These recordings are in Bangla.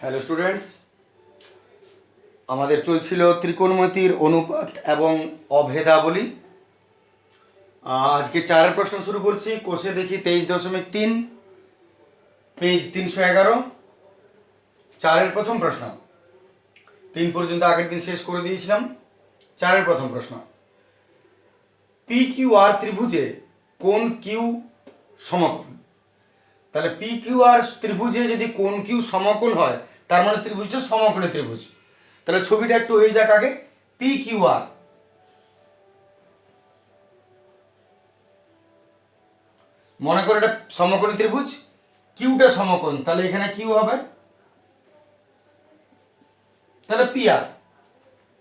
হ্যালো স্টুডেন্টস আমাদের চলছিল ত্রিকোণমিতির অনুপাত এবং অভেদাবলী। আজকে চারের প্রশ্ন শুরু করছি। কোষে দেখি তেইশ দশমিক তিন, পেজ তিনশো এগারো। চারের প্রথম প্রশ্ন। তিন পর্যন্ত আগের দিন শেষ করে দিয়েছিলাম। চারের প্রথম প্রশ্ন। পি কিউ আর ত্রিভুজে কোন কিউ সমকোণ? তাহলে পি কিউ আর ত্রিভুজে যদি কোন কিউ সমকোণ হয় তার মানে ত্রিভুজটা সমকোণী ত্রিভুজ। তাহলে ছবিটা একটু হয়ে যাক আগে। পি কিউ আর মনে করো এটা সমকোণী ত্রিভুজ কিউটা সমকোণ, তাহলে এখানে কিউ হবে। তাহলে P R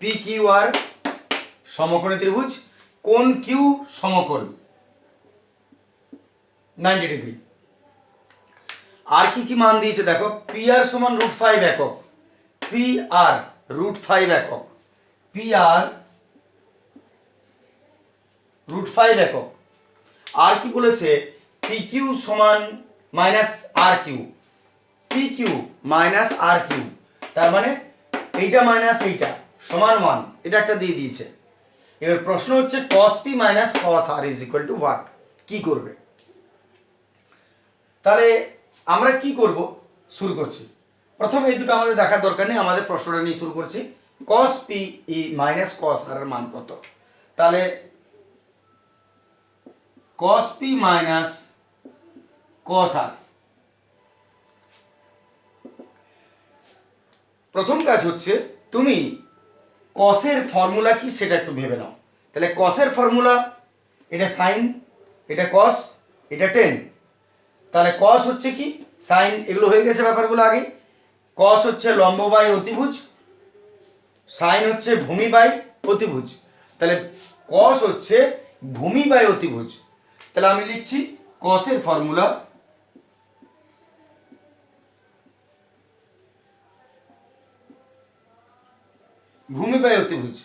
P Q R সমকোণী ত্রিভুজ কোন কিউ সমকোণ। নাইনটি ডিগ্রি আর কি কি মান দিয়েছে দেখো? পি আর সমান রুট ফাইভ একক। পি আর রুট ফাইভ একক। পি আর রুট ফাইভ একক। আর কি বলেছে? পি কিউ সমান minus R Q P Q minus R Q তার মানে এইটা মাইনাস এইটা, সমান ওয়ান এটা একটা দিয়ে দিয়েছে। এবার প্রশ্ন হচ্ছে cos P minus cos R is equal to what কি করবে? তাহলে আমরা কি করব? শুরু করছি। প্রথমে এই দুটো আমাদের দেখার দরকার নেই, আমাদের প্রশ্নটা নিয়ে শুরু করছি। কস পি ই মাইনাস কস আর এর মান কত? তাহলে কস পি মাইনাস কস আর প্রথম কাজ হচ্ছে, তুমি কসের ফর্মুলা কি সেটা একটু ভেবে নাও। তাহলে কসের ফর্মুলা এটা সাইন এটা কস এটা টেন তাহলে কস হচ্ছে কি? সাইন, এগুলো হয়ে গেছে ব্যাপারগুলো আগে। কস হচ্ছে লম্ব বাই অতিভুজ, সাইন হচ্ছে ভূমি বাই অতিভুজ। তাহলে কস হচ্ছে ভূমি বাই অতিভুজ। তাহলে আমি লিখছি কসের ফর্মুলা ভূমি বাই অতিভুজ।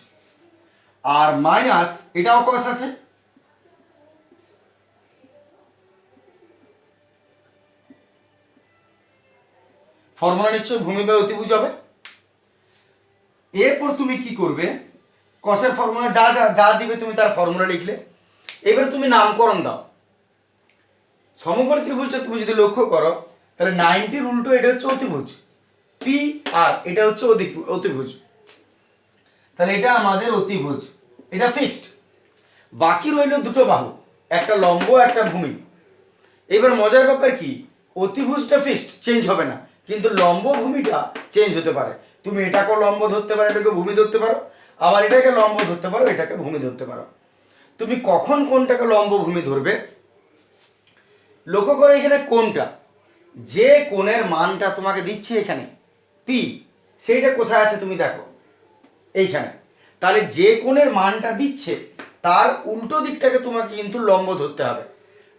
আর মাইনাস, এটাও কস আছে। ফর্মুলা নিশ্চয় ভূমি বাই অতিভুজ হবে। এরপর তুমি কি করবে? কসের ফর্মুলা যা যা যা দিবে তুমি তার ফর্মুলা লিখলে। এবারে তুমি নামকরণ দাও। সমকোণী ত্রিভুজটা তুমি যদি লক্ষ্য করো, তাহলে নাইনটির উল্টো এটা হচ্ছে অতিভুজ। পি আর এটা হচ্ছে অতিভুজ। তাহলে এটা আমাদের অতিভুজ। এটা ফিক্সড বাকি রইল দুটো বাহু, একটা লম্ব, একটা ভূমি। এবার মজার ব্যাপার কি? অতিভুজটা ফিক্সড চেঞ্জ হবে না। কিন্তু লম্ব ভূমিটা চেঞ্জ হতে পারে। তুমি এটাকেও লম্ব ধরতে পারো এটাকে ভূমি ধরতে পারো, আবার এটাকে লম্ব ধরতে পারো, এটাকে ভূমি ধরতে পারো। তুমি কখন কোনটাকে লম্ব ভূমি ধরবে? লক্ষ্য করো এখানে কোনটা। যে কোণের মানটা তোমাকে দিচ্ছে এখানে পি সেইটা কোথায় আছে তুমি দেখো, এইখানে। তাহলে যে কোণের মানটা দিচ্ছে, তার উল্টো দিকটাকে তোমাকে কিন্তু লম্ব ধরতে হবে।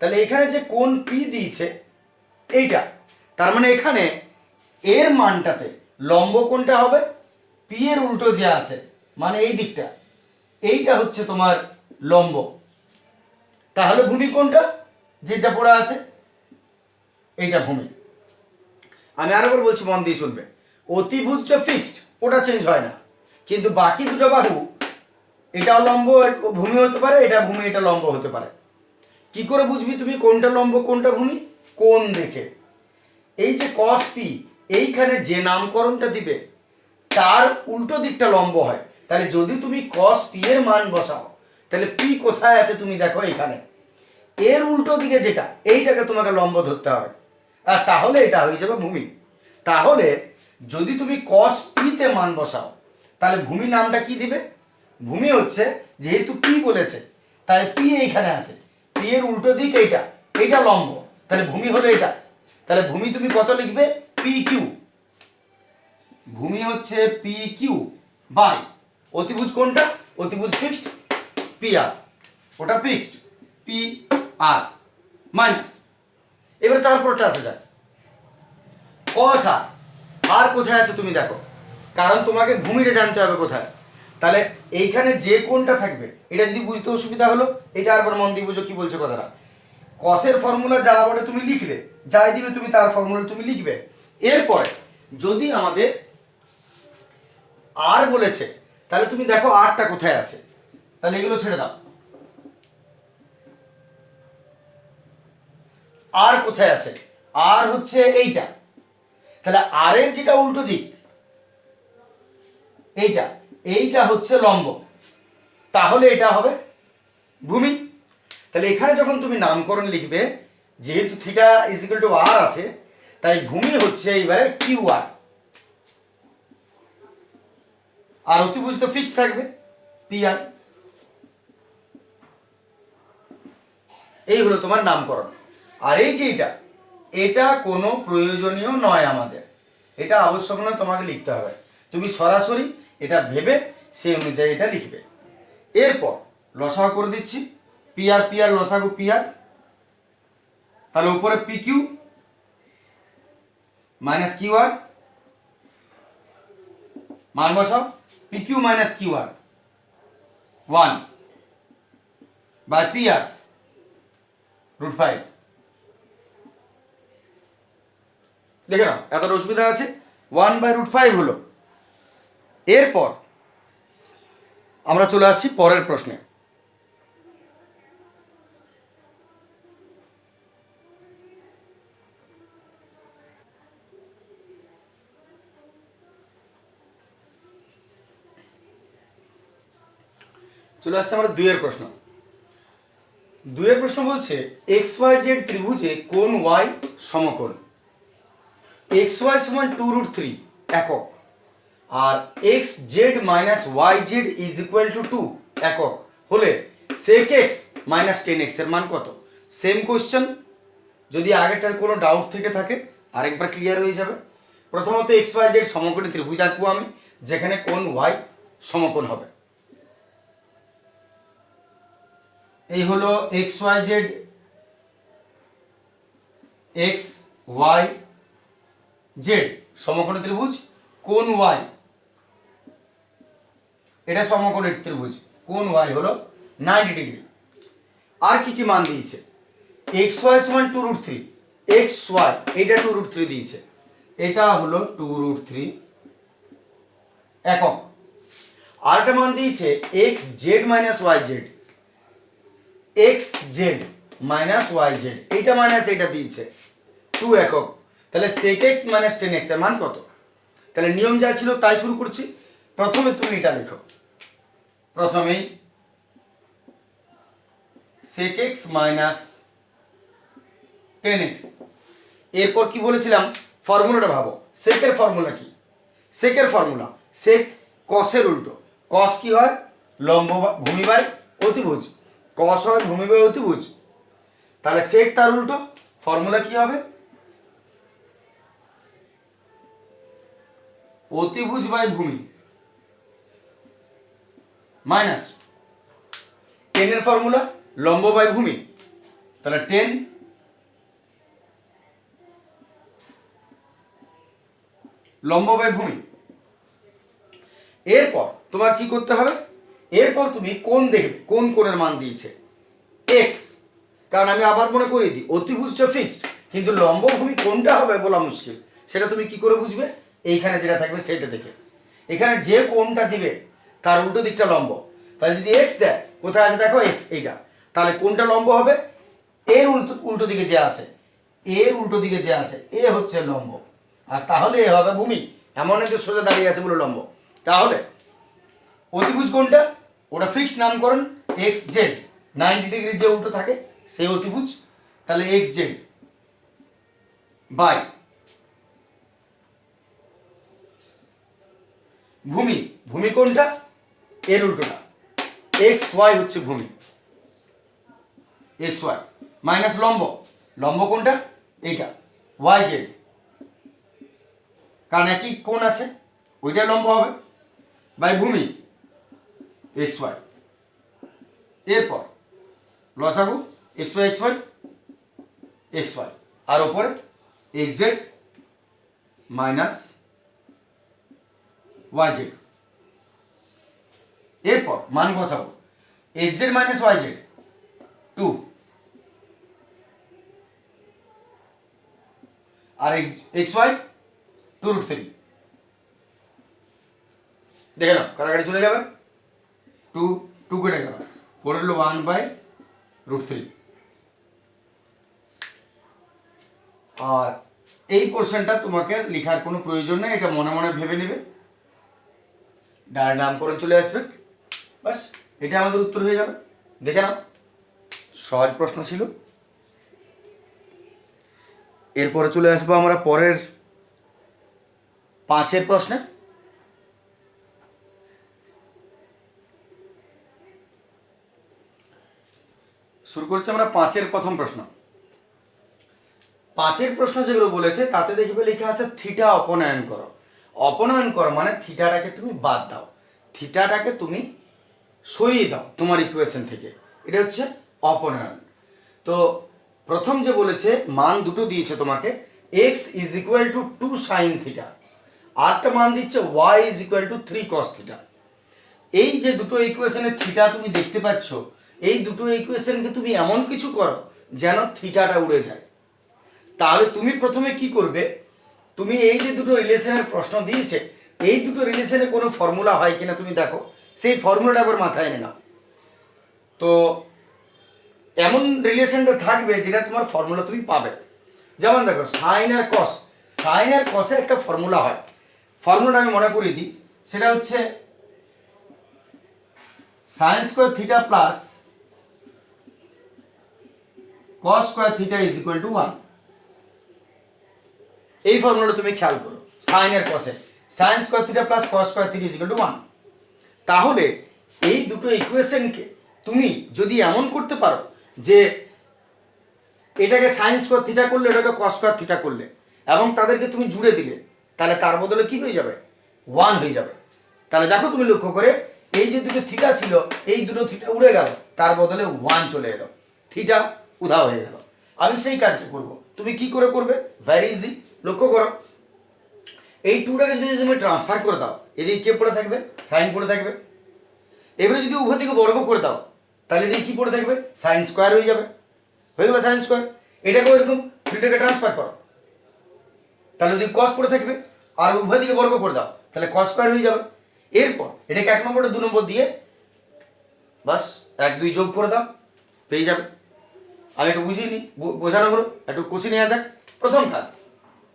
তাহলে এখানে যে কোণ পি দিয়েছে, এইটা। তার মানে এখানে এর মানটাতে লম্ব কোনটা হবে? পি এর উল্টো যে আছে মানে এই দিকটা, এইটা হচ্ছে তোমার লম্ব। তাহলে ভূমি কোনটা? যেটা পড়ে আছে, এইটা ভূমি। আমি আরেকবার বলছি, মন দিয়ে শুনবে। অতিভুজটা ফিক্সড ওটা চেঞ্জ হয় না। কিন্তু বাকি দুটো বাহু, এটা লম্ব ভূমি হতে পারে, এটা ভূমি, এটা লম্ব হতে পারে। কি করে বুঝবি তুমি কোনটা লম্ব, কোনটা ভূমি? কোন দেখে এই যে কস পি এইখানে যে নামকরণটা দিবে, তার উল্টো দিকটা লম্ব হয়। তাহলে যদি তুমি কস পি এর মান বসাও, তাহলে পি কোথায় আছে তুমি দেখো এখানে এর উল্টো দিকে যেটা, এইটাকে তোমাকে লম্ব ধরতে হবে। আর তাহলে এটা হয়ে যাবে ভূমি। তাহলে যদি তুমি কস পিতে মান বসাও, তাহলে ভূমি নামটা কি দিবে? ভূমি হচ্ছে যেহেতু পি বলেছে, তাহলে পি এইখানে আছে। পি এর উল্টো দিক এইটা এইটা লম্ব। তাহলে ভূমি হলো এটা। তাহলে ভূমি তুমি কত লিখবে? পি কিউ ভূমি হচ্ছে পি কিউ বাই অতিভুজ কোনটা? অতিভুজ ফিক্সড পি আর ওটা ফিক্সড পি আর মাইনাস এবারে তারপরটা আসা যায় কস আর আর কোথায় আছে তুমি দেখো? কারণ তোমাকে ভূমিটা জানতে হবে কোথায়। তাহলে এইখানে যে কোনটা থাকবে, এটা যদি বুঝতে অসুবিধা হলো, এটা আরবার মন দিয়ে বুঝো কি বলছে কথাটা। কসের ফর্মুলা যা বলে তুমি লিখলে, যাই দিবে তুমি তার ফর্মুলা তুমি লিখবে। এরপরে যদি আমাদের আর বলেছে, তাহলে তুমি দেখো আরটা কোথায় আছে। তাহলে এগুলো ছেড়ে দাও। আর কোথায় আছে? আর হচ্ছে এইটা। তাহলে আর এর যেটা উল্টো দিক, এইটা এইটা হচ্ছে লম্ব। তাহলে এটা হবে ভূমি। তাহলে এখানে যখন তুমি নামকরণ লিখবে, যেহেতু থিটা ইজিক্যাল টু আর আছে তাই ভূমি হচ্ছে এইবারে কিউ আর। আর অতিভুজ তো ফিক্স থাকবে পি আর এই হলো তোমার নামকরণ। আর এই যে এটা এটা কোনো প্রয়োজনীয় নয় আমাদের। এটা আবশ্যক নয়, তোমাকে লিখতে হবে। তুমি সরাসরি এটা ভেবে সেই অনুযায়ী এটা লিখবে। এরপর লসা করে দিচ্ছি পি আর পি আর লসাগু আর তাহলে উপরে P Q minus Q R? মান বসাও। P Q minus Q R. One by P R root five. দেখে নাও, এতটা অসুবিধা আছে। ওয়ান বাই রুট ফাইভ হলো। এরপর আমরা চলে আসছি পরের প্রশ্নে। চলে আসছে আমরা দুইয়ের প্রশ্ন। দুইয়ের প্রশ্ন বলছে এক্স ওয়াই জেড ত্রিভুজে কোন ওয়াই সমকোণ? এক্স ওয়াই সমান টু রুট থ্রি একক। আর X Z minus Y Z is equal to two একক। হলে সেক এক্স মাইনাস টেন এক্সের মান কত? সেম কোশ্চেন যদি আগেরটার কোনো ডাউট থেকে থাকে, আরেকবার ক্লিয়ার হয়ে যাবে। প্রথমত এক্স ওয়াই জেড সমকোণী ত্রিভুজ আঁকবো আমি, যেখানে কোন ওয়াই সমকোণ হবে। এই হলো X Y Z, X Y Z, সমকোণী ত্রিভুজ, কোন ওয়াই? এটা সমকোণী ত্রিভুজ, কোন ওয়াই হলো নাইনটি ডিগ্রি। আর কি কি মান দিয়েছে? এক্স ওয়াই সমান two root three, X Y এটা টু রুট থ্রি দিয়েছে। এটা হলো টু রুট থ্রি একক। আরেকটা মান দিয়েছে X Z minus Y Z X Z minus Y Z এইটা মাইনাস এইটা দিয়েছে। টু একক। তাহলে সেক এক্স মাইনাস টেন এক্সের মান কত? তাহলে নিয়ম যা ছিল তাই শুরু করছি। প্রথমে তুমি এটা লিখো। প্রথমেই sec X minus tan X এরপর কি বলেছিলাম? ফর্মুলাটা ভাবো। সেকের ফর্মুলা কি? সেকের ফর্মুলা। সেক কসের উল্টো। কস কি হয়? লম্ব ভূমি অতিভুজ। কস হয় ভূমি বাই অতিভুজ? তাহলে সেক তার উল্টো। ফর্মুলা কি হবে? অতিভুজ বাই ভূমি। মাইনাস টেনের ফর্মুলা, লম্ব বাই ভূমি। তাহলে টেন লম্ব বাই ভূমি। এরপর তোমার কি করতে হবে? এরপর তুমি কোন দেখবে কোন কোণের মান দিয়েছে? এক্স কারণ আমি আবার মনে করিয়ে দিই অতিভুজটা ফিক্সড কিন্তু লম্ব ভূমি কোনটা হবে বলা মুশকিল। সেটা তুমি কি করে বুঝবে? এইখানে যেটা থাকবে সেটা দেখে। এখানে যে কোণটা দিবে, তার উল্টো দিকটা লম্ব। তাহলে যদি এক্স দেয়, কোথায় আছে দেখো এক্স এইটা। তাহলে কোনটা লম্ব হবে? এর উল্টো উল্টো দিকে যে আছে, এর উল্টো দিকে যে আছে, এ হচ্ছে লম্ব। আর তাহলে এ হবে ভূমি। এমন একটা সোজা দাঁড়িয়ে আছে বলে লম্ব। তাহলে অতিভুজ কোনটা? ওটা ফিক্সড নামকরণ এক্স জেড নাইনটি ডিগ্রি যে উল্টো থাকে, সেই অতিভুজ। তাহলে এক্স জেড বাই ভূমি। ভূমি কোনটা? এর উল্টোটা। এক্স ওয়াই হচ্ছে ভূমি। এক্স ওয়াই মাইনাস লম্ব। লম্ব কোনটা? এইটা। ওয়াই জেড কারণ একই কোণ আছে ওইটা লম্ব হবে। বাই ভূমি। এক্স ওয়াই এরপর লসাগু X Y X Y X Y আর ওপরে X Z minus Y Z এরপর মান বসাবো। X Z minus Y Z two আর X Y two root three দেখে নাও কাটাকাটি চলে যাবে। টু টু কেটে গেল পড়ে হলো ওয়ান বাই রুট থ্রি আর এই পোর্শনটা তোমাকে লেখার কোনো প্রয়োজন নেই, এটা মনে মনে ভেবে নেবে। ডান নামকরণ চলে আসবে। বাস এটা আমাদের উত্তর হয়ে যাবে দেখে নাও, সহজ প্রশ্ন ছিল। এরপরে চলে আসব আমরা পরের পাঁচের প্রশ্নে। শুরু করছি আমরা পাঁচের প্রথম প্রশ্ন। পাঁচের প্রশ্ন যেগুলো বলেছে, তাতে দেখবে লেখা আছে, থিটা অপনয়ন করো। অপনয়ন করো মানে থিটাটাকে তুমি বাদ দাও। থিটাটাকে তুমি সরিয়ে দাও তোমার ইকুয়েশন থেকে। এটা হচ্ছে অপনয়ন। তো প্রথম যে বলেছে, মান দুটো দিয়েছে তোমাকে X is equal to two sine theta আরেকটা মান দিচ্ছে Y is equal to three cos theta এই যে দুটো ইকুয়েশনের থিটা তুমি দেখতে পাচ্ছ এই দুটো ইকুয়েশনকে তুমি এমন কিছু করো যেন থিটাটা উড়ে যায়। তাহলে তুমি প্রথমে কি করবে? তুমি এই যে দুটো রিলেশনের প্রশ্ন দিয়েছে, এই দুটো রিলেশনে কোনো ফর্মুলা হয় কিনা তুমি দেখো, সেই ফর্মুলাটা আবার মাথায় এনে নাও। তো এমন রিলেশনটা থাকবে যেটা তোমার ফর্মুলা তুমি পাবে। যেমন দেখো সাইন আর কস সাইন আর কসের একটা ফর্মুলা হয়। ফর্মুলাটা আমি মনে করিয়ে দিই। সেটা হচ্ছে sine square theta plus cos square theta is equal to one এই ফর্মুলাটা তুমি খেয়াল করো সাইন এর কসে sine square theta plus cos square theta is equal to one তাহলে এই দুটো ইকুয়েশনকে তুমি যদি এমন করতে পারো যে এটাকে সাইন স্কোয়ার থিটা করলে, এটাকে কস স্কোয়ার থিটা করলে, এবং তাদেরকে তুমি জুড়ে দিলে, তাহলে তার বদলে কি হয়ে যাবে? ওয়ান হয়ে যাবে। তাহলে দেখো তুমি লক্ষ্য করে, এই যে দুটো থিটা ছিল, এই দুটো থিটা উড়ে গেল, তার বদলে ওয়ান চলে এলো। থিটা উধাও হয়ে গেল। আমি সেই কাজটা করব। তুমি কি করে করবে? ভ্যারি ইজি লক্ষ্য করো। এই টুটাকে যদি তুমি ট্রান্সফার করে দাও, এদিকে কে পড়ে থাকবে? সাইন পড়ে থাকবে। এবারে যদি উভয় দিকে বর্গ করে দাও, তাহলে এদিকে কি পড়ে থাকবে? সাইন স্কোয়ার হয়ে যাবে। হয়ে গেল সাইন স্কোয়ার এটাকে ওইরকম থ্রিটাকে ট্রান্সফার করো। তাহলে যদি কস পড়ে থাকবে, আর উভয় দিকে বর্গ করে দাও, তাহলে কস স্কোয়ার হয়ে যাবে। এরপর এটাকে এক নম্বরটা দু নম্বর দিয়ে বাস এক, দুই যোগ করে দাও, পেয়ে যাবে। আমি একটু বুঝিয়ে নিই বোঝানো হলো? একটু কষি নেওয়া যাক। প্রথম কাজ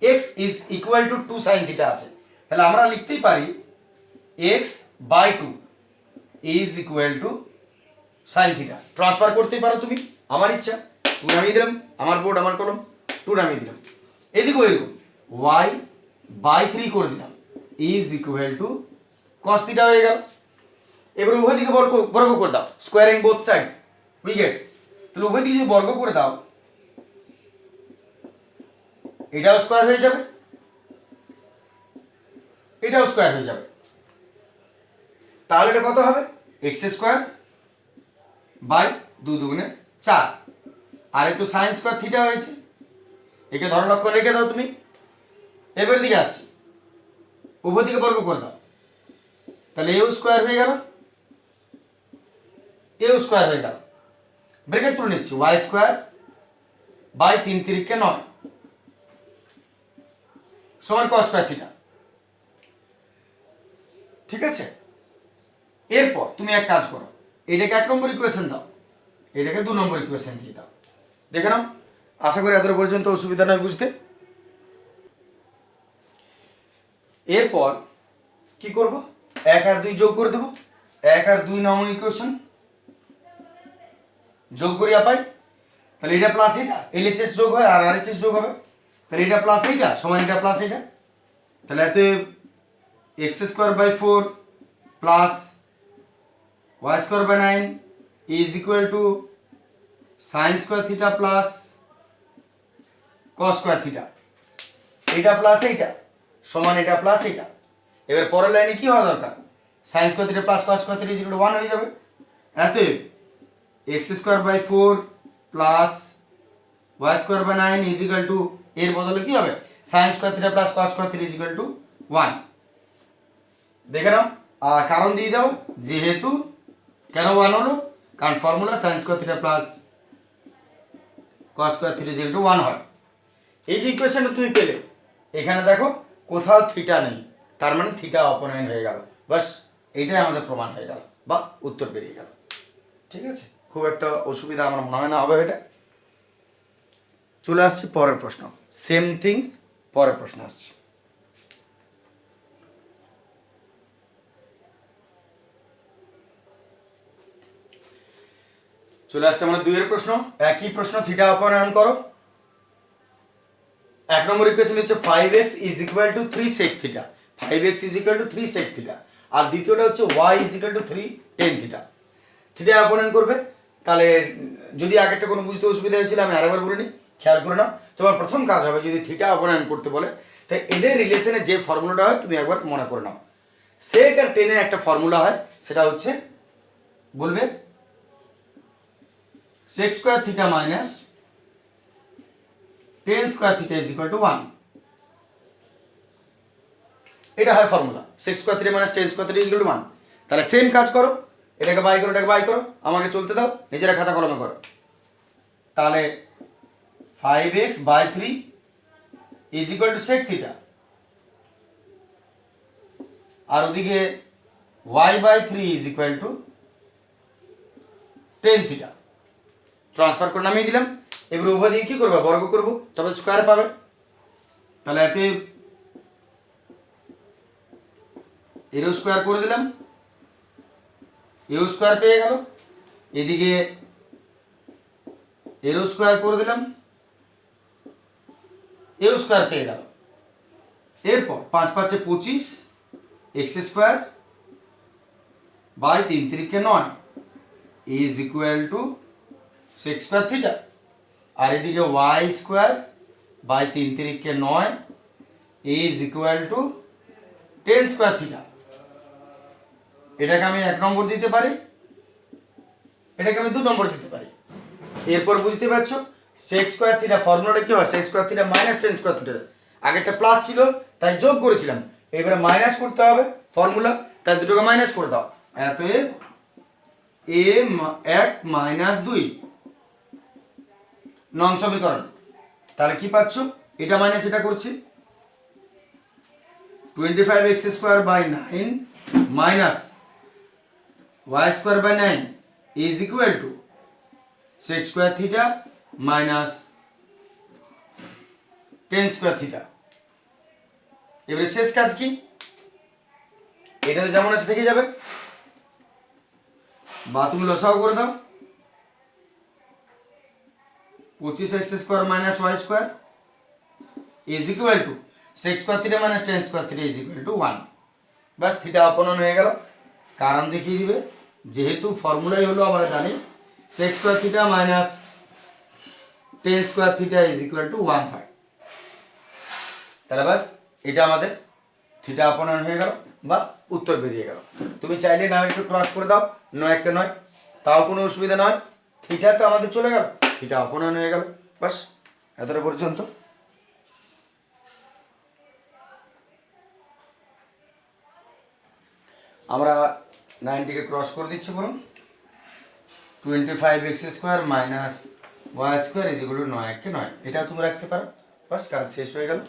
X is equal to two sine theta আছে। তাহলে আমরা লিখতেই পারি X by two is equal to sine theta transfer করতেই পারো তুমি, আমার ইচ্ছা। টু নামিয়ে দিলাম, আমার বোর্ড আমার কলম টু নামিয়ে দিলাম। এদিকেও এরকম ওয়াই বাই থ্রি করে দিলাম is equal to cos theta হয়ে গেল। এবার উভয় দিকে বর্গ বর্গ করে দাও squaring both sides we get তাহলে উভয় দিকে যদি বর্গ করে দাও, এটাও স্কোয়ার হয়ে যাবে। এটাও স্কোয়ার হয়ে যাবে। তাহলে এটা কত হবে? এক্স স্কোয়ার বাই দু দুগুণে চার। আর একটু সাইন স্কোয়ার থিটা হয়েছে। একে ধর লক্ষ্য রেখে দাও তুমি। এবার দিকে আসছি। উভয় দিকে বর্গ করে দাও। তাহলে এও স্কোয়ার হয়ে গেল। এও স্কোয়ার হয়ে গেল। ব্রেকেট তুলে নিচ্ছি। ওয়াই স্কোয়ার বাই তিন তিরিখকে নয়। সমান কস স্কোয়ার থিটা ঠিক আছে? এরপর তুমি এক কাজ করো। এটাকে এক নম্বর ইকুয়েশন দাও। এটাকে দু নম্বর ইকুয়েশন দিয়ে দাও। দেখে নাও। আশা করি এত পর্যন্ত অসুবিধা নয় বুঝতে। এরপর কি করব? এক আর দুই যোগ করে দেবো। এক আর দুই নম্বর ইকুয়েশন যোগ করি আপাই তাহলে এটা প্লাস এটা এলএচএস যোগ হয় আর আরএচএস যোগ হবে। তাহলে এটা প্লাস এইটা সমান এটা প্লাস এটা। তাহলে এত X square by four plus Y square by nine is equal to sine square theta plus cos square theta এইটা প্লাস এইটা সমান এটা প্লাস এইটা এবার পরের লাইনে কি হওয়া দরকার? Sine square theta plus cos square theta is one হয়ে যাবে। এতএব X square by four plus Y square by nine is equal to এর বদলে কি হবে? Sine square theta plus cos square theta is equal to one দেখে নাও। আর কারণ দিয়ে দাও, যেহেতু কেন ওয়ান হলো? কারণ formula sine square theta plus cos square theta is equal to one হয়। এই যে ইকুয়েশনটা তুমি পেলে, এখানে দেখো কোথাও থিটা নেই, তার মানে থিটা অপনয়ন হয়ে গেল। বাস এইটাই আমাদের প্রমাণ হয়ে গেল, বা উত্তর বেরিয়ে গেল। ঠিক আছে? খুব একটা অসুবিধা আমার মনে হয় না হবে এটা। চলে আসছি পরের প্রশ্ন। সেম থিংস পরের প্রশ্ন আসছে। চলে আসছে আমাদের দুইয়ের প্রশ্ন। একই প্রশ্ন থিটা অপনয়ন করো। এক নম্বর ইকুয়েশন হচ্ছে five X is equal to three sec theta five X is equal to three sec theta আর দ্বিতীয়টা হচ্ছে Y is equal to three tan theta theta অপনয়ন করবে। তাহলে যদি আগেরটা কোনো বুঝতে অসুবিধা হয়েছিল, আমি আরেকবার বলে নিই, খেয়াল করে নাও। তোমার প্রথম কাজ হবে যদি থিটা অপনয়ন করতে বলে তাই এদের রিলেশনে যে ফর্মুলাটা হয়, তুমি একবার মনে করে নাও। সেক আর টেনের একটা ফর্মুলা হয়, সেটা হচ্ছে, বলবে, sec square theta minus tan square theta is equal to 1 এটা হয় formula sec square three minus tan square three equal to 1 তাহলে সেম কাজ করো। এটাকে বাই করো, এটাকে বাই করো। আমাকে চলতে দাও, নিজেরা খাতা কলমে করো। তাহলে 5x by 3 is equal to sec theta আর ওদিকে y by 3 is equal to tan theta transfer করে নামিয়ে দিলাম। এবার উভয় দিকে কী করবে? বর্গ করব, তবে স্কোয়ার পাবে। তাহলে এতে এরও স্কোয়ার করে দিলাম। এও স্কোয়ার পেয়ে গেল। এদিকে এরও স্কোয়ার করে দিলাম। এও স্কোয়ার পেয়ে গেল। এরপর পাঁচ পাঁচে পঁচিশ এক্স স্কোয়ার বাই তিন তিরিখে নয় is equal to sec square theta আর এদিকে ওয়াই স্কোয়ার বাই তিন তিরিখকে নয় is equal to tan square theta এটাকে আমি এক নম্বর দিতে পারি, এটাকে আমি দু নম্বর দিতে পারি। এরপর বুঝতে পারছ সেক্স স্কোয়ার থিটা ফর্মুলাটা কি হয়? Sec square theta minus tan square theta আগেরটা প্লাস ছিল, তাই যোগ করেছিলাম। এবারে মাইনাস করতে হবে ফর্মুলা তাই দুটোকে মাইনাস করে দাও। এত এ এক মাইনাস দুই। নং সমীকরণ। তাহলে কি পাচ্ছ? এটা মাইনাস এটা করছি। Twenty five X square by nine minus Y square by nine is equal to sec square theta minus tan square theta এবারে শেষ কাজ কি? এটা তো যেমন আছে থেকে যাবে। বা তুমি লসাও করে দাও। পঁচিশ X square minus Y square is equal to sec square three minus tan square three is equal to one ব্যাস থিটা অপনয়ন হয়ে গেল। কারণ দেখিয়ে দিবে। যেহেতু ফর্মুলাই হলো আমরা জানি sec square theta minus tan square theta is equal to one হয়। তাহলে ব্যাস, এটা আমাদের থিটা অপনয়ন হয়ে গেল বা উত্তর বেরিয়ে গেল। তুমি চাইলে না একটু ক্রস করে দাও, নয় একটা নয়, তাও কোনো অসুবিধা নয় থিটা তো আমাদের চলে গেল থিটা অপনয়ন হয়ে গেল বাস এতটা পর্যন্ত। আমরা নাইনটিকে ক্রস করে দিচ্ছি বলুন twenty five X square minus Y square ইজিগুলো নয় একে নয়। এটাও তুমি রাখতে পারো। বাস, কাজ শেষ হয়ে গেল।